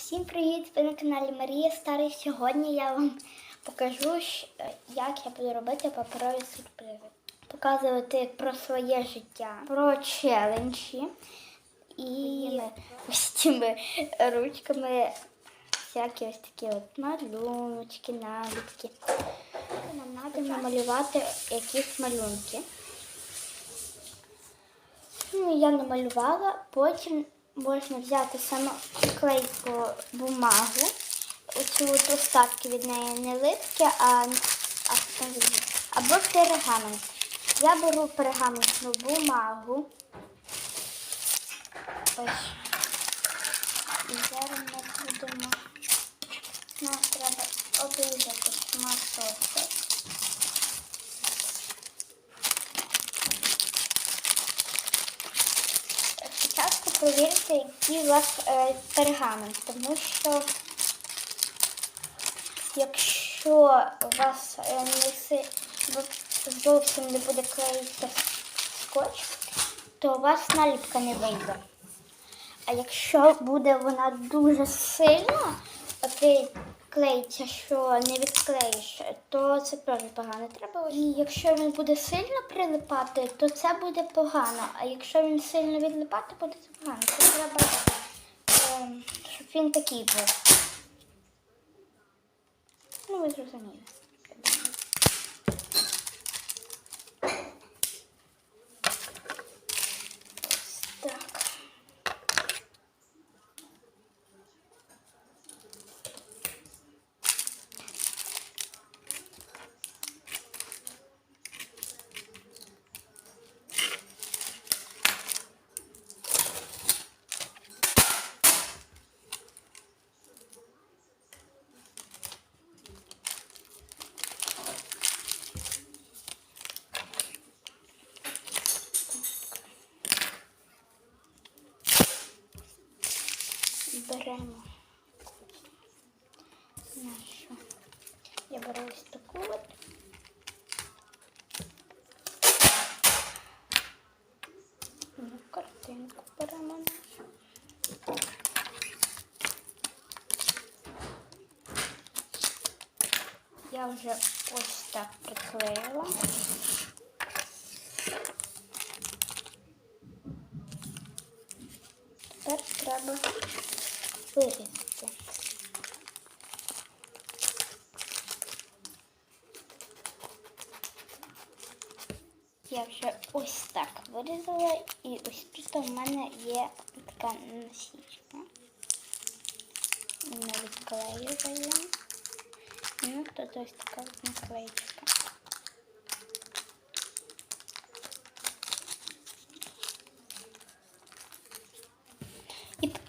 Всім привіт! Ви на каналі Марія Старий. Сьогодні я вам покажу, як я буду робити паперові сюрпризи. Показувати про своє життя, про челенджі і ось цими ручками всякі ось такі от малюночки, наліпки. Нам треба намалювати якісь малюнки. Ну, я намалювала, потім можна взяти саме клейку бумагу. Оцю от остатки від неї не липкі, а, а або пергамент. Я беру пергаментну бумагу. Ось. І зараз ми будемо. Нам треба обрізати шматочок. Перевірте, який у вас е, пергамент, тому що якщо у вас е, не зовсім не буде клеїти скотч, то у вас наліпка не вийде. А якщо буде вона дуже сильно окей, клеїться, що не відклеїш, то це теж погано. Треба. І якщо він буде сильно прилипати, то це буде погано. А якщо він сильно відлипати, буде це погано. Це треба, ем, щоб він такий був. Ну, ви зрозуміли. Ось так. Беремо нашу. Я беру ось таку от. Ну, картинку беремо нашу. Я вже ось так приклеїла. Тепер треба вирізати. Я вже ось так вирізала, і ось тут у мене є така насічка. Ми відклеюємо. Ну, тут ось така от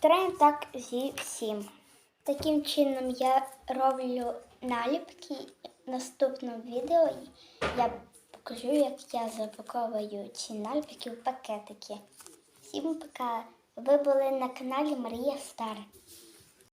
наклеїчка. Так зі всім. Таким чином я роблю наліпки. В наступному відео я покажу, як я запаковую ці наліпки в пакетики. Всім пока! Ви були на каналі Марія Стар.